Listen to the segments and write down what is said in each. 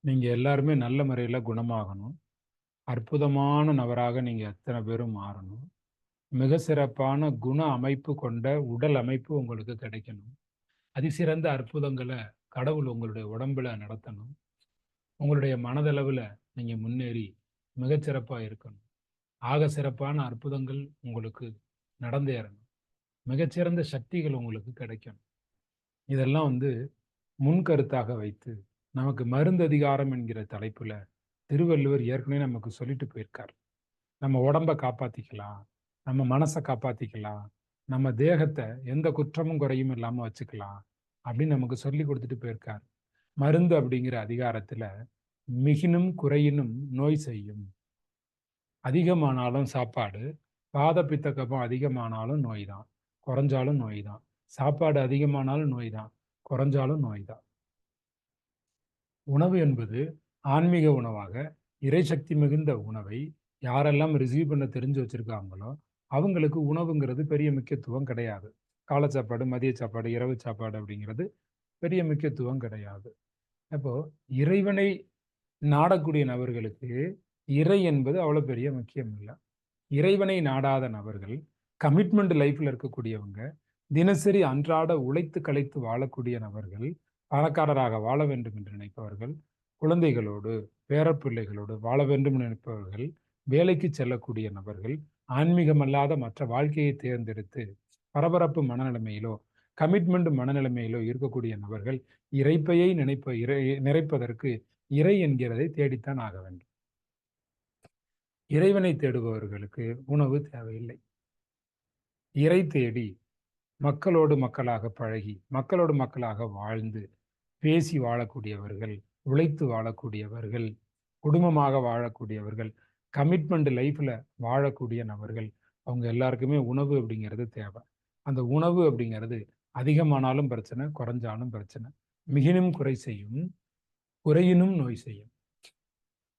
நீங்கள் எல்லாருமே நல்ல முறையில் குணமாகணும். அற்புதமான நபராக நீங்கள் அத்தனை பேரும் மாறணும். மிக சிறப்பான குண அமைப்பு கொண்ட உடல் அமைப்பு உங்களுக்கு கிடைக்கணும். அதிசிறந்த அற்புதங்களை கடவுள் உங்களுடைய உடம்புல நடத்தணும். உங்களுடைய மனதளவில் நீங்கள் முன்னேறி மிகச்சிறப்பாக இருக்கணும். ஆக சிறப்பான அற்புதங்கள் உங்களுக்கு நடந்தேறணும். மிகச்சிறந்த சக்திகள் உங்களுக்கு கிடைக்கணும். இதெல்லாம் வந்து முன்கருத்தாக வைத்து நமக்கு மருந்து அதிகாரம் என்கிற தலைப்புல திருவள்ளுவர் ஏற்கனவே நமக்கு சொல்லிட்டு போயிருக்கார். நம்ம உடம்ப காப்பாத்திக்கலாம். நம்ம மனசை காப்பாத்திக்கலாம். நம்ம தேகத்தை எந்த குற்றமும் குறையும் இல்லாம வச்சுக்கலாம். அப்படின்னு நமக்கு சொல்லி கொடுத்துட்டு போயிருக்கார். மருந்து அப்படிங்கிற அதிகாரத்துல மிகினும் குறையினும் நோய் செய்யும். அதிகமானாலும் சாப்பாடு, பாதப்பித்த கபம் அதிகமானாலும் நோய் தான். குறைஞ்சாலும் நோய் தான். சாப்பாடு அதிகமானாலும் நோய் தான். குறைஞ்சாலும் நோய் தான். உணவு என்பது ஆன்மீக உணவாக, இறைசக்தி மிகுந்த உணவை யாரெல்லாம் ரிசீவ் பண்ண தெரிஞ்சு வச்சுருக்காங்களோ அவங்களுக்கு உணவுங்கிறது பெரிய முக்கியத்துவம் கிடையாது. காலை சாப்பாடு, மதிய சாப்பாடு, இரவு சாப்பாடு அப்படிங்கிறது பெரிய முக்கியத்துவம் கிடையாது. அப்போது இறைவனை நாடக்கூடிய நபர்களுக்கு இறை என்பது அவ்வளோ பெரிய முக்கியம் இல்லை இறைவனை நாடாத நபர்கள், கமிட்மெண்ட் லைஃப்பில் இருக்கக்கூடியவங்க, தினசரி அன்றாட உழைத்து கலைத்து வாழக்கூடிய நபர்கள், பணக்காரராக வாழ வேண்டும் என்று நினைப்பவர்கள், குழந்தைகளோடு, பேரப்பிள்ளைகளோடு வாழ வேண்டும் நினைப்பவர்கள், வேலைக்கு செல்லக்கூடிய நபர்கள், ஆன்மீகமல்லாத மற்ற வாழ்க்கையை தேர்ந்தெடுத்து பரபரப்பு மனநிலைமையிலோ, கமிட்மெண்ட் மனநிலைமையிலோ இருக்கக்கூடிய நபர்கள், இறைப்பையை நினைப்ப இறை நிறைப்பதற்கு இறை என்கிறதை தேடித்தான் ஆக வேண்டும். இறைவனை தேடுபவர்களுக்கு உணவு தேவையில்லை. இறை தேடி மக்களோடு மக்களாக பழகி, மக்களோடு மக்களாக வாழ்ந்து, பேசி வாழக்கூடியவர்கள், உழைத்து வாழக்கூடியவர்கள், குடும்பமாக வாழக்கூடியவர்கள், கமிட்மெண்ட் லைஃப்பில் வாழக்கூடிய நபர்கள், அவங்க எல்லாருக்குமே உணவு அப்படிங்கிறது தேவை. அந்த உணவு அப்படிங்கிறது அதிகமானாலும் பிரச்சனை, குறைஞ்சாலும் பிரச்சனை. மிகினும் குறை செய்யும், குறையினும் நோய் செய்யும்.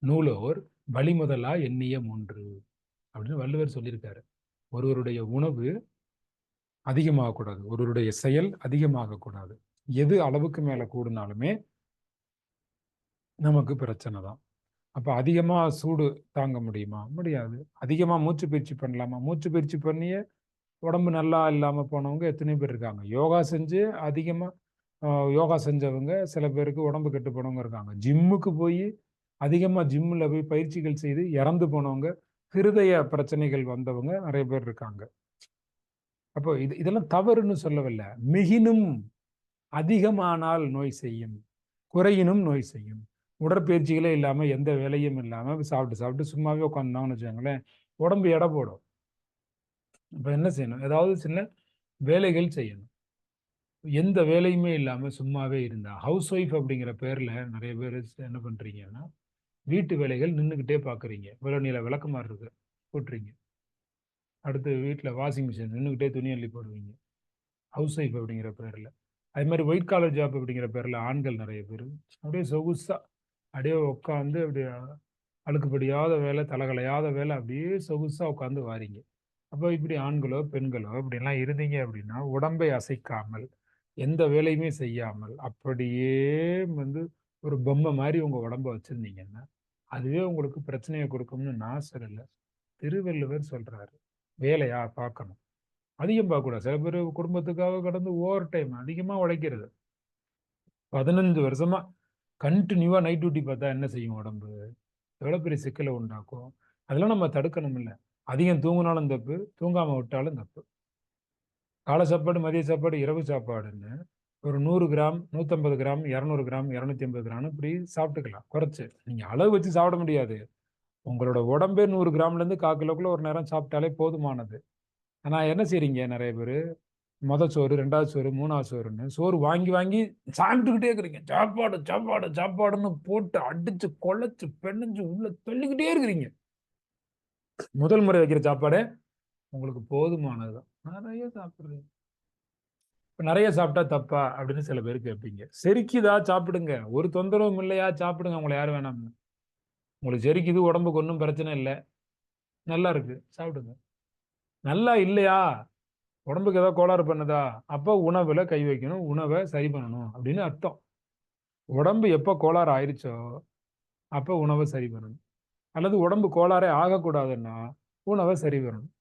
நூலோர் வழிமுதலா எண்ணிய மூன்று அப்படின்னு வள்ளுவர் சொல்லியிருக்காரு. ஒருவருடைய உணவு அதிகமாகக்கூடாது. ஒருவருடைய செயல் அதிகமாகக்கூடாது. எது அளவுக்கு மேலே கூடுனாலுமே நமக்கு பிரச்சனை தான். அப்போ அதிகமாக சூடு தாங்க முடியுமா? முடியாது. அதிகமாக மூச்சு பயிற்சி பண்ணலாமா? மூச்சு பயிற்சி பண்ணியே உடம்பு நல்லா இல்லாமல் போனவங்க எத்தனையோ பேர் இருக்காங்க. யோகா செஞ்சு அதிகமாக யோகா செஞ்சவங்க சில பேருக்கு உடம்பு கெட்டு போனவங்க இருக்காங்க. ஜிம்முக்கு போய் அதிகமாக ஜிம்மில் போய் பயிற்சிகள் செய்து இறந்து போனவங்க, ஹிருதய பிரச்சனைகள் வந்தவங்க நிறைய பேர் இருக்காங்க. அப்போ இது இதெல்லாம் தவறுன்னு சொல்லவில்லை மிகினும் அதிகமானால் நோய் செய்யும். குறையினும் நோய் செய்யும். உடற்பயிற்சிகளே இல்லாமல் எந்த வேலையும் இல்லாமல் சாப்பிட்டு, சாப்பிட்டு சும்மாவே உட்கார்ந்தாங்கன்னு வச்சுக்கோங்களேன், உடம்பு எடை போடும். இப்போ என்ன செய்யணும்? ஏதாவது சின்ன வேலைகள் செய்யணும். எந்த வேலையுமே இல்லாமல் சும்மாவே இருந்தா, ஹவுஸ் ஒய்ஃப் அப்படிங்கிற பேரில் நிறைய பேர் என்ன பண்ணுறீங்கன்னா வீட்டு வேலைகள் நின்றுக்கிட்டே பார்க்குறீங்க. விலநில நீள இருக்கு. கூட்டுறீங்க. அடுத்து வீட்டில் வாஷிங் மிஷின் நின்றுக்கிட்டே துணி அள்ளி போடுவீங்க. ஹவுஸ் ஒய்ஃப் அப்படிங்கிற பேரில் அதே மாதிரி ஒயிட் காலர் ஜாப் அப்படிங்கிற பேரில் ஆண்கள் நிறைய பேர் அப்படியே சொகுசாக அப்படியே உட்காந்து அப்படியே அழுக்குப்படியாத வேலை, தலகலையாத வேலை அப்படியே சொகுசாக உட்காந்து வாரீங்க. அப்போ இப்படி ஆண்களோ, பெண்களோ இப்படிலாம் இருந்தீங்க அப்படின்னா, உடம்பை அசைக்காமல், எந்த வேலையுமே செய்யாமல், அப்படியே வந்து ஒரு பொம்மை மாதிரி உங்கள் உடம்ப வச்சுருந்தீங்கன்னா அதுவே உங்களுக்கு பிரச்சனையை கொடுக்கும்னு நான் சொல்லலை திருவள்ளுவர் சொல்கிறாரு வேலையா பார்க்கணும். அதிகம் பார்க்கக்கூடாது. சில பேர் குடும்பத்துக்காக கடந்து ஓவர் டைம் அதிகமாக உழைக்கிறது. 15 வருஷமா கண்டினியூவாக நைட் டியூட்டி பார்த்தா என்ன செய்யும் உடம்பு? எவ்வளோ பெரிய சிக்கலை உண்டாக்கும். அதெல்லாம் நம்ம தடுக்கணும்ல. அதிகம் தூங்கினாலும் தப்பு, தூங்காமல் விட்டாலும் தப்பு. காலை சாப்பாடு, மதிய சாப்பாடு, இரவு சாப்பாடுன்னு ஒரு நூறு கிராம், 150 கிராம், 200 கிராம், 250 கிராம்னு இப்படி சாப்பிட்டுக்கலாம். குறைச்சி நீங்கள் அளவு வச்சு சாப்பிட முடியாது. உங்களோட உடம்பே நூறு கிராம்லேருந்து 1/4 கிலோக்குள்ள ஒரு நேரம் சாப்பிட்டாலே போதுமானது. ஆனால் என்ன செய்கிறீங்க நிறைய பேர் மொதல் சோறு, ரெண்டாவது சோறு, மூணாவது சோறுன்னு சோறு வாங்கி, வாங்கி சாப்பிட்டுக்கிட்டே இருக்கிறீங்க. சாப்பாடு, சாப்பாடு, சாப்பாடுன்னு போட்டு அடிச்சு, கொலைச்சு பெண்ணஞ்சு உள்ளே தள்ளிக்கிட்டே இருக்கிறீங்க. முதல் முறை வைக்கிற சாப்பாடே உங்களுக்கு போதுமானது தான். நிறைய சாப்பிட்றீங்க இப்போ நிறைய சாப்பிட்டா தப்பா? அப்படின்னு சில பேர் கேட்பீங்க. செரிக்குதா சாப்பிடுங்க. ஒரு தொந்தரவும் இல்லையா சாப்பிடுங்க. உங்களை யாரும் வேணாம்னு. உங்களுக்கு செரிக்குது, உடம்புக்கு ஒன்றும் பிரச்சனை இல்லை நல்லா இருக்கு. சாப்பிடுங்க. நல்லா இல்லையா? உடம்புக்கு ஏதாவது கோளாறு பண்ணுதா? அப்போ உணவில் கை வைக்கணும். உணவை சரி பண்ணணும் அப்படின்னு அர்த்தம். உடம்பு எப்போ கோளாறு ஆயிடுச்சோ அப்போ உணவை சரி பண்ணணும் அல்லது உடம்பு கோளாறே ஆகக்கூடாதுன்னா உணவை சரி பண்ணணும்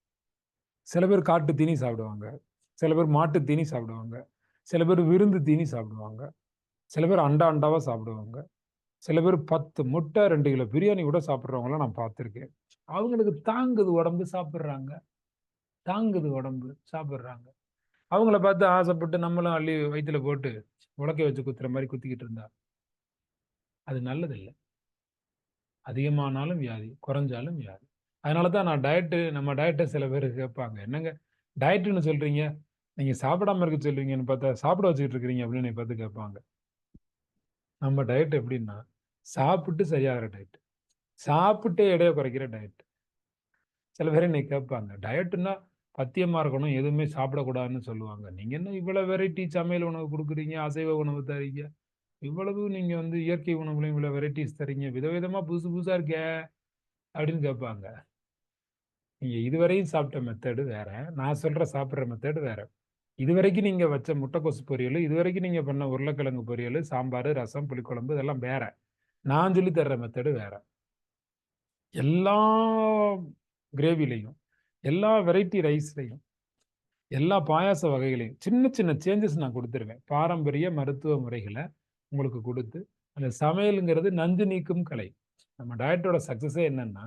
சில பேர் காட்டு தீனி சாப்பிடுவாங்க சில பேர் மாட்டு தீனி சாப்பிடுவாங்க சில பேர் விருந்து தீனி சாப்பிடுவாங்க சில பேர் அண்டா அண்டாவாக சாப்பிடுவாங்க சில பேர் பத்து முட்டை ரெண்டு கிலோ பிரியாணி கூட சாப்பிட்றவங்களாம் நான் பார்த்துருக்கேன் அவங்களுக்கு தாங்குது உடம்பு சாப்பிட்றாங்க தாங்குது உடம்பு சாப்பிட்றாங்க. அவங்கள பார்த்து ஆசைப்பட்டு நம்மளும் அள்ளி வயிற்றுல போட்டு உலக்கை வச்சு குத்துற மாதிரி குத்திக்கிட்டு இருந்தா. அது நல்லதில்லை. அதிகமானாலும் வியாதி குறைஞ்சாலும் வியாதி. அதனால தான் நான் டயட்டு நம்ம டயட்டை சில பேர் கேட்பாங்க. என்னங்க டயட்டுன்னு சொல்கிறீங்க நீங்கள் சாப்பிடாம இருக்க சொல்லுவீங்கன்னு பார்த்தா சாப்பிட வச்சுக்கிட்டு இருக்கிறீங்க அப்படின்னு பார்த்து கேட்பாங்க. நம்ம டயட் எப்படின்னா சாப்பிட்டு சரியாகிற டயட் சாப்பிட்டே எடையை குறைக்கிற டயட் சில பேர் என்னை கேட்பாங்க. டயட்டுன்னா பத்தியமா இருக்கணும் எதுவுமே சாப்பிடக்கூடாதுன்னு சொல்லுவாங்க. நீங்க என்ன இவ்வளவு வெரைட்டி சமையல் உணவு கொடுக்குறீங்க அசைவ உணவு தரீங்க? இவ்வளவு நீங்க வந்து இயற்கை உணவுலையும் இவ்வளவு வெரைட்டிஸ் தரீங்க விதவிதமா புதுசு புதுசா இருக்கே அப்படின்னு கேட்பாங்க. நீங்க இதுவரையும் சாப்பிட்ட மெத்தடு வேற நான் சொல்ற சாப்பிட்ற மெத்தடு வேற. இதுவரைக்கும் நீங்க வச்ச முட்டைக்கோசு பொரியல் இதுவரைக்கும் நீங்க பண்ண உருளைக்கிழங்கு பொரியல் சாம்பார் ரசம் புளிக்குழம்பு இதெல்லாம் வேற. நான் சொல்லி தர்ற மெத்தடு வேற. எல்லா கிரேவிலையும் எல்லா வெரைட்டி ரைஸ்லையும் எல்லா பாயாச வகைகளையும் சின்ன சின்ன சேஞ்சஸ் நான் கொடுத்துருவேன். பாரம்பரிய மருத்துவ முறைகளை உங்களுக்கு கொடுத்து அந்த சமையலுங்கிறது நஞ்சு நீக்கும் கலை. நம்ம டயட்டோட சக்ஸஸே என்னன்னா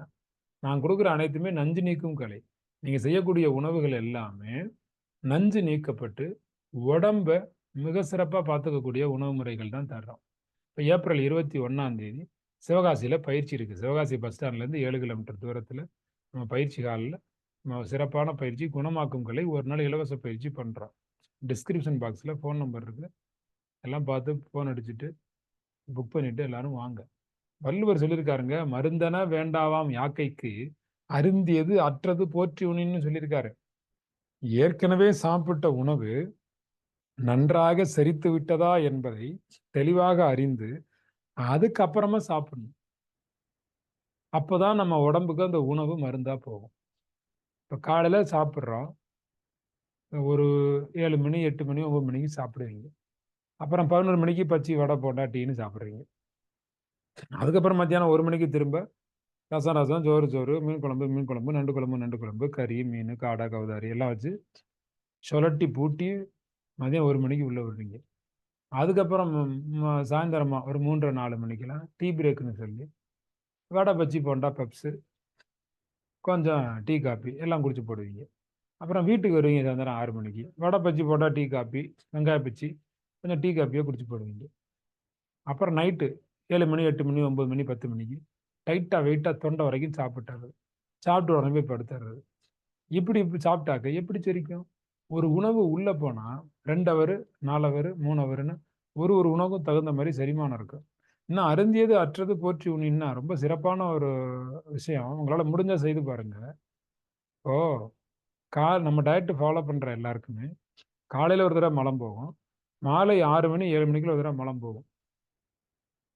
நான் கொடுக்குற அனைத்துமே நஞ்சு நீக்கும் கலை. நீங்கள் செய்யக்கூடிய உணவுகள் எல்லாமே நஞ்சு நீக்கப்பட்டு உடம்ப மிக சிறப்பாக பார்த்துக்கக்கூடிய உணவு முறைகள் தான் தர்றோம். இப்போ ஏப்ரல் இருபத்தி ஒன்றாம் தேதி சிவகாசியில் பயிற்சி இருக்குது சிவகாசி பஸ் ஸ்டாண்ட்லேருந்து ஏழு கிலோமீட்டர் தூரத்தில் நம்ம பயிற்சி காலில் சிறப்பான பயிற்சி குணமாக்கும் கலை ஒரு நாள் இலவச பயிற்சி பண்ணுறோம் டிஸ்கிரிப்ஷன் பாக்ஸில் ஃபோன் நம்பர் இருக்குது எல்லாம் பார்த்து ஃபோன் அடிச்சுட்டு புக் பண்ணிவிட்டு எல்லாரும் வாங்க. வள்ளுவர் சொல்லியிருக்காருங்க மருந்தன வேண்டாவாம் யாக்கைக்கு அருந்தியது அற்றது போற்றி உணின்னு சொல்லியிருக்காரு ஏற்கனவே சாப்பிட்ட உணவு நன்றாக செரித்து விட்டதா என்பதை தெளிவாக அறிந்து அதுக்கப்புறமா சாப்பிடணும். அப்போதான் நம்ம உடம்புக்கு அந்த உணவு மருந்தா போகும். இப்போ காலையில் சாப்பிட்றோம். ஒரு ஏழு மணி எட்டு மணி ஒம்பது மணிக்கு சாப்பிடுவீங்க. அப்புறம் பதினொரு மணிக்கு பச்சி வடை போண்டா டீன்னு சாப்பிட்றீங்க. அதுக்கப்புறம் மத்தியானம் ஒரு மணிக்கு திரும்ப ரசம் ரசம் சோறு சோறு மீன் குழம்பு மீன் குழம்பு நண்டு குழம்பு நண்டு குழம்பு கறி மீன் காடை கவுதாரி எல்லாம் வச்சு சுழட்டி பூட்டி மதியம் ஒரு மணிக்கு உள்ளே விடுறீங்க. அதுக்கப்புறம் சாயந்தரமாக ஒரு மூன்றரை நாலு மணிக்கெலாம் டீ பிரேக்குன்னு சொல்லி வடை பச்சி போண்டா பெப்ஸு கொஞ்சம் டீ காப்பி எல்லாம் குடிச்சு போடுவீங்க. அப்புறம் வீட்டுக்கு வருவீங்க சாயந்தரம் ஆறு மணிக்கு. வடை பச்சி போட்டால் டீ காப்பி வெங்காய பச்சி கொஞ்சம் டீ காப்பியோ குடிச்சு போடுவீங்க. அப்புறம் நைட்டு ஏழு மணி எட்டு மணி ஒம்பது மணி பத்து மணிக்கு டைட்டாக வெயிட்டாக தொண்டை வரைக்கும் சாப்பிட்டுறது. சாப்பிட்டு உடனே படுத்துறது. இப்படி இப்படி சாப்பிட்டாக்க எப்படி செரிக்கும்? ஒரு உணவு உள்ளே போனால் ரெண்டு அவர் நாலு அவர் மூணு அவர்னு ஒரு ஒரு உணவுக்கும் தகுந்த மாதிரி செரிமானம் இருக்கும். இன்னும் அருந்தியது அற்றது போற்றி உண்ணின்னா ரொம்ப சிறப்பான ஒரு விஷயம். உங்களால் முடிஞ்சால் செய்து பாருங்க. ஓ கா நம்ம டயட்டு ஃபாலோ பண்ணுற எல்லாருக்குமே காலையில் ஒரு தடவை மலம் போகும். மாலை ஆறு மணி ஏழு மணிக்குள்ள ஒரு தடவை மலம் போகும்.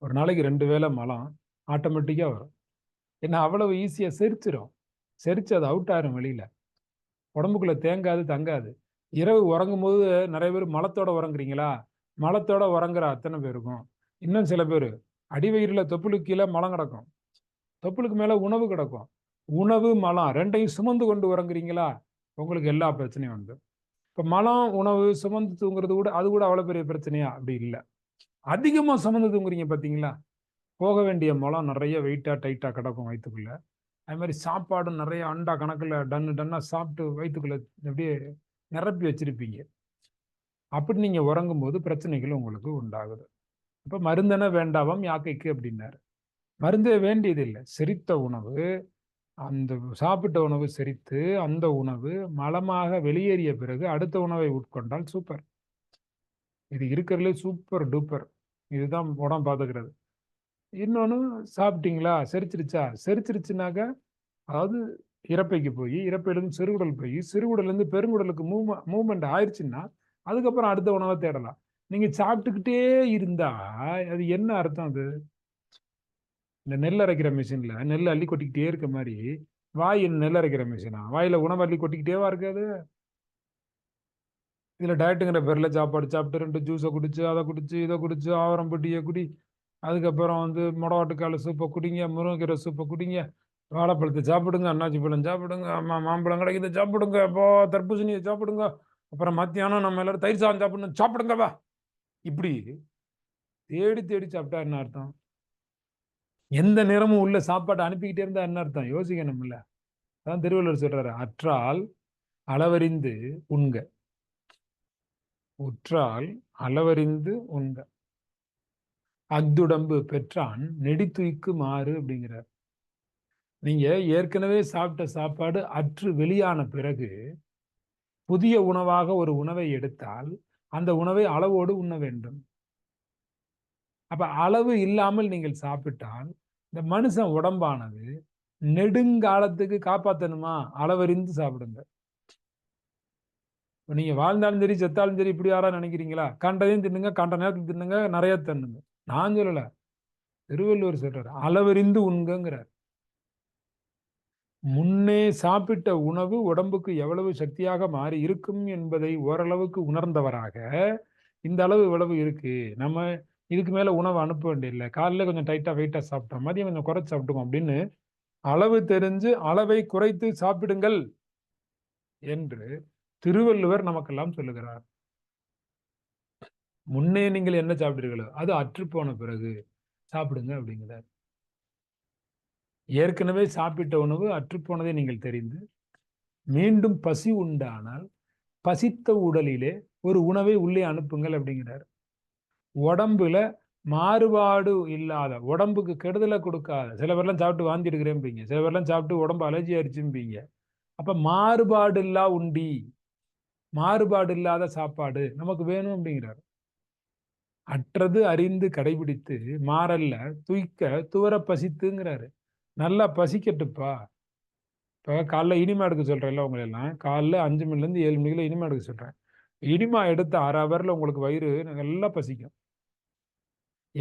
ஒரு நாளைக்கு ரெண்டு வேளை மலம் ஆட்டோமேட்டிக்காக வரும். ஏன்னா அவ்வளவு ஈஸியாக செரிச்சிடும் செரிச்சு அது அவுட் ஆயிரும் வெளியில். உடம்புக்குள்ளே தேங்காது தங்காது. இரவு உறங்கும் போது நிறைய பேர் மலத்தோட உறங்குறீங்களா? மலத்தோட உறங்குற அத்தனை பேருக்கும். இன்னும் சில பேர். அடிவயிறில் தொப்புளுக்கு கீழே மலம் கிடக்கும். தொப்புளுக்கு மேலே உணவு கிடக்கும். உணவு மலம் ரெண்டையும் சுமந்து கொண்டு உறங்குறீங்களா உங்களுக்கு எல்லா பிரச்சனையும் வந்து இப்போ மலம் உணவு சுமந்து தூங்குறது கூட அது கூட அவ்வளோ பெரிய பிரச்சனையா? அப்படி இல்லை. அதிகமாக சுமந்து தூங்குறீங்க பார்த்தீங்களா போக வேண்டிய மலம் நிறைய வெயிட்டாக டைட்டாக கிடக்கும் வயிற்றுக்குள்ளே அது மாதிரி சாப்பாடும் நிறைய அண்டா கணக்கில் டன்னு டன்னாக சாப்பிட்டு வயிற்றுக்குள்ளே அப்படியே நிரப்பி வச்சிருப்பீங்க. அப்படி நீங்கள் உறங்கும் போது பிரச்சனைகள் உங்களுக்கு உண்டாகுது. இப்போ மருந்தென வேண்டாவாம் யாக்கைக்கு அப்படின்னாரு. மருந்தே வேண்டியதில்லை. செரித்த உணவு அந்த சாப்பிட்ட உணவு செரித்து அந்த உணவு மலமாக வெளியேறிய பிறகு அடுத்த உணவை உட்கொண்டால் சூப்பர். இது இருக்கிறதுலே சூப்பர் டூப்பர். இதுதான் உடம்பு பார்த்துக்கிறது. இன்னொன்று சாப்பிட்டீங்களா? செரிச்சிருச்சா? செரிச்சிருச்சுனாக்க அதாவது இறப்பைக்கு போய் இறப்பையிலேருந்து சிறுகுடல் போய் சிறுகுடல்லேருந்து பெருங்குடலுக்கு மூவ் மூவ்மெண்ட் ஆயிடுச்சுன்னா அதுக்கப்புறம் அடுத்த உணவை தேடலாம். நீங்கள் சாப்பிட்டுக்கிட்டே இருந்தா அது என்ன அர்த்தம் அது? இந்த நெல் அரைக்கிற மிஷினில் நெல் அள்ளி கொட்டிக்கிட்டே இருக்க மாதிரி வாய் நெல் அரைக்கிற மிஷினா வாயில் உணவு அள்ளி கொட்டிக்கிட்டேவா இருக்காது? இதில் டயட்டுங்கிற பேரில் சாப்பாடு சாப்பிட்டு ரெண்டு ஜூஸை குடிச்சு அதை குடிச்சு இதை குடிச்சு ஆவரம் பொட்டியை குடி அதுக்கப்புறம் வந்து முடவாட்டுக்கால சூப்பை குடிங்க முருங்கைக்கீரை சூப்பை குடிங்க வாழைப்பழத்தை சாப்பிடுங்க அன்னாச்சி பழம் சாப்பிடுங்க அம்மா மாம்பழம் கிடைக்குது சாப்பிடுங்க அப்போ தர்பூசணியை சாப்பிடுங்க அப்புறம் மத்தியானம் நம்ம எல்லாரும் தயிர் சாதம் சாப்பிடணும் சாப்பிடுங்க வா. இப்படி தேடி தேடி சாப்பிட்டா என்ன அர்த்தம்? எந்த நேரமும் உள்ள சாப்பாட்டை அனுப்பிக்கிட்டே இருந்தா என்ன அர்த்தம்? யோசிக்கணும்ல அதான் திருவள்ளுவர் சொல்றாரு அற்றால் அளவறிந்து உண்க. உற்றால் அளவறிந்து உண்க. அக்துடம்பு பெற்றான் நெடித்துய்க்கு மாறு அப்படிங்கிறார். நீங்க ஏற்கனவே சாப்பிட்ட சாப்பாடு அற்று வெளியான பிறகு புதிய உணவாக ஒரு உணவை எடுத்தால் அந்த உணவை அளவோடு உண்ண வேண்டும். அப்ப அளவு இல்லாமல் நீங்கள் சாப்பிட்டால் இந்த மனுஷன் உடம்பானது நெடுங்காலத்துக்கு காப்பாத்தணுமா? அளவறிந்து சாப்பிடுங்க. நீங்க வாழ்ந்தாலும் சரி செத்தாலும் சரி இப்படி யாரா நினைக்கிறீங்களா? கண்டதையும் தின்னுங்க கண்ட நேரத்தில் தின்னுங்க நிறைய தண்ணுங்க நான் சொல்லல. திருவள்ளுவர் சொல்றாரு அளவறிந்து உண்கிறார் முன்னே சாப்பிட்ட உணவு உடம்புக்கு எவ்வளவு சக்தியாக மாறி இருக்கும் என்பதை ஓரளவுக்கு உணர்ந்தவராக இந்த அளவு இவ்வளவு இருக்கு. நம்ம இதுக்கு மேல உணவு அனுப்ப வேண்டியதில்லை. காலையில கொஞ்சம் டைட்டா வெயிட்டா சாப்பிட்டோம் மதியம் கொஞ்சம் குறைச்சு சாப்பிட்டுக்கோம் அப்படின்னு அளவு தெரிஞ்சு அளவை குறைத்து சாப்பிடுங்கள் என்று திருவள்ளுவர் நமக்கெல்லாம் சொல்லுகிறார். முன்னே நீங்கள் என்ன சாப்பிடுறீர்களோ அது அற்றுப்போன பிறகு சாப்பிடுங்க அப்படிங்கிறார். ஏற்கனவே சாப்பிட்ட உணவு அற்றுப்போனதை நீங்கள் தெரிந்து மீண்டும் பசி உண்டானால் பசித்த உடலிலே ஒரு உணவை உள்ளே அனுப்புங்கள் அப்படிங்கிறார். உடம்புல மாறுபாடு இல்லாத உடம்புக்கு கெடுதலை கொடுக்காத சில பேர்லாம் சாப்பிட்டு வாந்தி எடுக்கிறேன்பீங்க சில பேர்லாம் சாப்பிட்டு உடம்பு அலர்ஜி அரிச்சும்பீங்க அப்போ மாறுபாடு இல்லா உண்டி மாறுபாடு இல்லாத சாப்பாடு நமக்கு வேணும் அப்படிங்கிறார். அற்றது அறிந்து கடைபிடித்து மாறல்ல துய்க்க துவர பசித்துங்கிறாரு. நல்லா பசிக்கட்டுப்பா. இப்போ காலைல இனிமா எடுக்க சொல்கிறேன்ல உங்களெல்லாம். காலைல அஞ்சு மணிலேருந்து ஏழு மணிக்குள்ள இனிமா எடுக்க சொல்கிறேன் இனிமா எடுத்த அரை ஹவரில் உங்களுக்கு வயிறு நல்லா பசிக்கும்.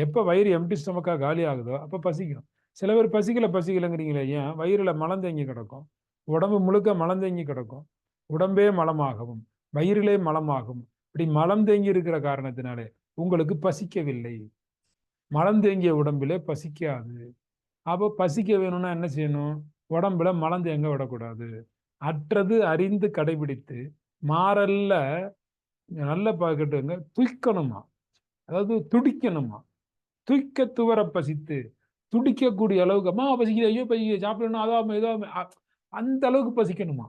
எப்போ வயிறு எம்டி ஸ்டமக்காக காலி ஆகுதோ அப்போ பசிக்கும். சில பேர் பசிக்கல பசிக்கலைங்கிறீங்களே ஏன்? வயிறில் மலம் தேங்கி கிடக்கும். உடம்பு முழுக்க மலம் தேங்கி கிடக்கும். உடம்பே மலமாகவும் வயிறிலே மலமாகும். இப்படி மலம் தேங்கி இருக்கிற காரணத்தினாலே உங்களுக்கு பசிக்கவில்லை. மலம் தேங்கிய உடம்பிலே பசிக்காது. அப்போ பசிக்க வேணும்னா என்ன செய்யணும்? உடம்புல மலந்து எங்கே விடக்கூடாது? அற்றது அறிந்து கடைபிடித்து மாறல்ல நல்ல பார்க்கட்டுங்க துய்க்கணுமா? அதாவது துடிக்கணுமா? துய்க்க துவர பசித்து துடிக்கக்கூடிய அளவுக்கு அம்மா பசிக்குது ஐயோ பசிக்குது சாப்பிடணும் அதாவது ஏதோ அந்த அளவுக்கு பசிக்கணுமா?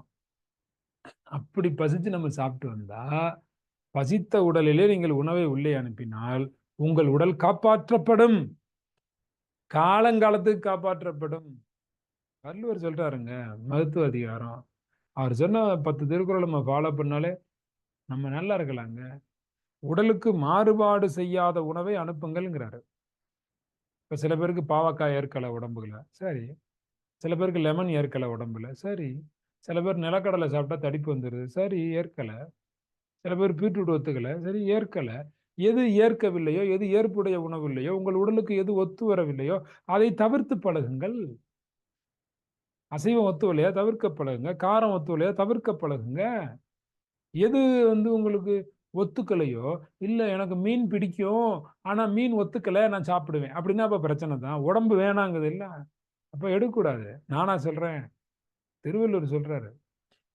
அப்படி பசித்து நம்ம சாப்பிட்டு வந்தா பசித்த உடலிலே நீங்கள் உணவை உள்ளே அனுப்பினால் உங்கள் உடல் காப்பாற்றப்படும். காலங்காலத்துக்கு காப்பாற்றப்படும். வள்ளுவர் சொல்றாருங்க மருத்துவ அதிகாரம். அவர் சொன்ன பத்து திருக்குறள் நம்ம ஃபாலோ பண்ணாலே நம்ம நல்லா இருக்கலாங்க. உடலுக்கு மாறுபாடு செய்யாத உணவை அனுப்புங்கள்ங்கிறாரு. இப்போ சில பேருக்கு பாவக்காய் ஏற்கலை உடம்புல சரி. சில பேருக்கு லெமன் ஏற்கலை உடம்புல சரி. சில பேர் நிலக்கடலை சாப்பிட்டா தடிப்பு வந்துடுது சரி. ஏற்கலை. சில பேர் பீட்ரூட் ஒத்துக்கலை சரி. ஏற்கலை. எது ஏற்கவில்லையோ எது ஏற்புடைய உணவு இல்லையோ உங்கள் உடலுக்கு எது ஒத்து வரவில்லையோ அதை தவிர்த்து பழகுங்கள். அசைவம் ஒத்துவலையா தவிர்க்க பழகுங்க. காரம் ஒத்துவலையா தவிர்க்க பழகுங்க. எது வந்து உங்களுக்கு ஒத்துக்கலையோ இல்லை எனக்கு மீன் பிடிக்கும் ஆனால் மீன் ஒத்துக்கலை நான் சாப்பிடுவேன். அப்படின்னா அப்போ பிரச்சனை தான். உடம்பு வேணாங்குது இல்லை. அப்போ எடுக்கக்கூடாது. நானா சொல்கிறேன் திருவள்ளூர் சொல்கிறாரு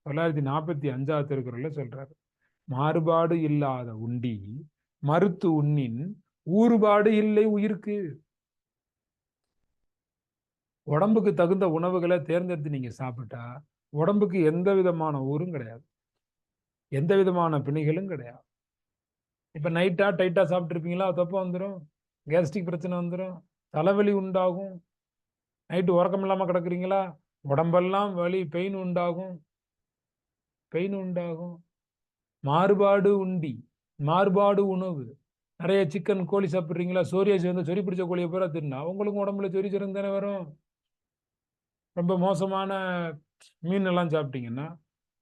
தொள்ளாயிரத்தி நாற்பத்தி அஞ்சாவது திருக்குறளில் சொல்கிறாரு மாறுபாடு இல்லாத உண்டி மறுத்து உண்ணின் ஊறுபாடு இல்லை உயிருக்கு. உடம்புக்கு தகுந்த உணவுகளை தேர்ந்தெடுத்து நீங்க சாப்பிட்டா உடம்புக்கு எந்த விதமான ஊரும் கிடையாது. எந்த விதமான பிணிகளும் கிடையாது. இப்ப நைட்டா டைட்டா சாப்பிட்ருப்பீங்களா தப்பா வந்துடும் கேஸ்ட்ரிக் பிரச்சனை வந்துடும் தலைவலி உண்டாகும். நைட்டு உறக்கம் இல்லாம கிடக்குறீங்களா? உடம்பெல்லாம் வலி பெயின் உண்டாகும். பெயின் உண்டாகும். மாறுபாடு உண்டி. மாறுபாடு உணவு. நிறைய சிக்கன் கோழி சாப்பிட்றீங்களா? சோரியாசி வந்து சொறி பிடிச்ச கோழியை பூரா தின்னா. உங்களுக்கும் உடம்புல சொறி சிறந்து தானே வரும்? ரொம்ப மோசமான மீன் எல்லாம் சாப்பிட்டீங்கன்னா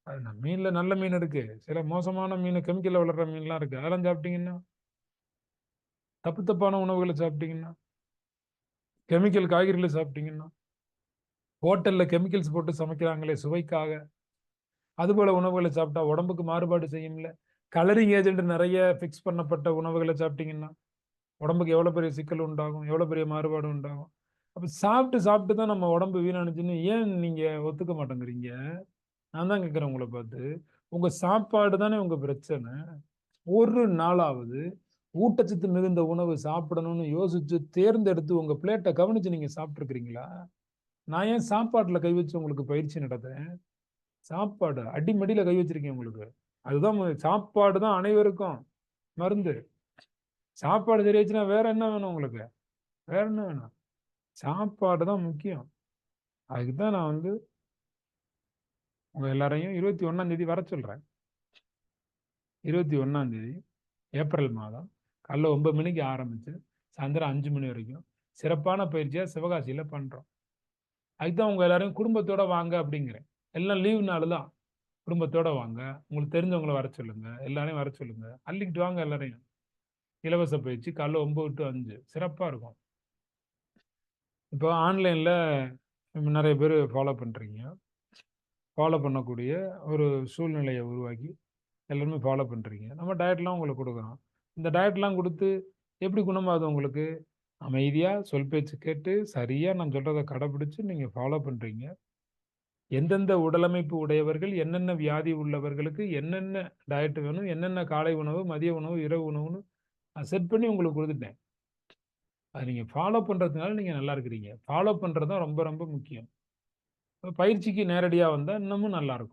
அது மீனில் நல்ல மீன் இருக்கு. சில மோசமான மீன் கெமிக்கலில் வளர்கிற மீன்லாம் இருக்கு. அதெல்லாம் சாப்பிட்டீங்கன்னா தப்பு தப்பான உணவுகளை சாப்பிட்டீங்கன்னா கெமிக்கல் காய்கறிகளை சாப்பிட்டீங்கன்னா ஹோட்டலில் கெமிக்கல்ஸ் போட்டு சமைக்கிறாங்களே சுவைக்காக. அதுபோல் உணவுகளை சாப்பிட்டா உடம்புக்கு மாறுபாடு செய்யும்ல. கலரிங் ஏஜென்ட் நிறைய ஃபிக்ஸ் பண்ணப்பட்ட உணவுகளை சாப்பிட்டீங்கன்னா உடம்புக்கு எவ்வளோ பெரிய சிக்கல் உண்டாகும் எவ்வளோ பெரிய மாறுபாடு உண்டாகும்? அப்போ சாப்பிட்டு சாப்பிட்டு தான் நம்ம உடம்பு வீணானுச்சுன்னு ஏன் நீங்கள் ஒத்துக்க மாட்டேங்கிறீங்க? நான் தான் கேட்குறேன் உங்களை பார்த்து. உங்கள் சாப்பாடு தானே உங்கள் பிரச்சனை. ஒரு நாளாவது ஊட்டச்சத்து மிகுந்த உணவு சாப்பிடணும்னு யோசிச்சு தேர்ந்தெடுத்து உங்கள் பிளேட்டை கவனித்து நீங்கள் சாப்பிட்ருக்கிறீங்களா நான் ஏன் சாப்பாட்டில் கை வச்சு உங்களுக்கு பயிற்சி நடத்துறேன்? சாப்பாடு அடிமடியில் கை வச்சிருக்கேன் உங்களுக்கு. அதுதான் சாப்பாடு தான் அனைவருக்கும். மருந்து. சாப்பாடு சரியாச்சுன்னா வேற என்ன வேணும் உங்களுக்கு? வேற என்ன வேணும்? சாப்பாடு தான் முக்கியம். அதுக்கு தான் நான் வந்து உங்க எல்லாரையும் இருபத்தி ஒண்ணாம் தேதி வர சொல்றேன். இருபத்தி ஒண்ணாம் தேதி ஏப்ரல் மாதம் காலைல ஒன்பது மணிக்கு ஆரம்பிச்சு சாயந்தரம் அஞ்சு மணி வரைக்கும் சிறப்பான பயிற்சியா சிவகாசியில பண்றோம். அதுதான் உங்க எல்லாரையும் குடும்பத்தோட வாங்க அப்படிங்கிறேன். எல்லாம் லீவு நாள் தான். குடும்பத்தோட வாங்க. உங்களுக்கு தெரிஞ்சவங்களை வர சொல்லுங்க. எல்லாரையும் வர சொல்லுங்க. அள்ளிக்கிட்டு வாங்க எல்லாரையும். இலவச பயிற்சி காலைல ஒன்பது டு அஞ்சு. சிறப்பா இருக்கும். இப்போ ஆன்லைன்ல நிறைய பேர் ஃபாலோ பண்றீங்க. ஃபாலோ பண்ணக்கூடிய ஒரு சூழ்நிலையை உருவாக்கி எல்லாருமே ஃபாலோ பண்ணுறீங்க நம்ம டயட்லாம் உங்களுக்கு கொடுக்குறோம். இந்த டயட்லாம் கொடுத்து எப்படி குணமாகுது உங்களுக்கு? அமைதியாக சொல் பேச்சு கேட்டு சரியாக நான் சொல்கிறத கடைப்பிடிச்சு நீங்கள் ஃபாலோ பண்ணுறீங்க எந்தெந்த உடலமைப்பு உடையவர்கள் என்னென்ன வியாதி உள்ளவர்களுக்கு என்னென்ன டயட் வேணும் என்னென்ன காலை உணவு மதிய உணவு இரவு உணவுன்னு நான் செட் பண்ணி உங்களுக்கு கொடுத்துட்டேன். அது நீங்கள் ஃபாலோ பண்ணுறதுனால நீங்கள் நல்லா இருக்கிறீங்க. ஃபாலோ பண்ணுறது தான் ரொம்ப ரொம்ப முக்கியம். பயிற்சிக்கு நேரடியாக வந்தால் இன்னமும் நல்லாயிருக்கும்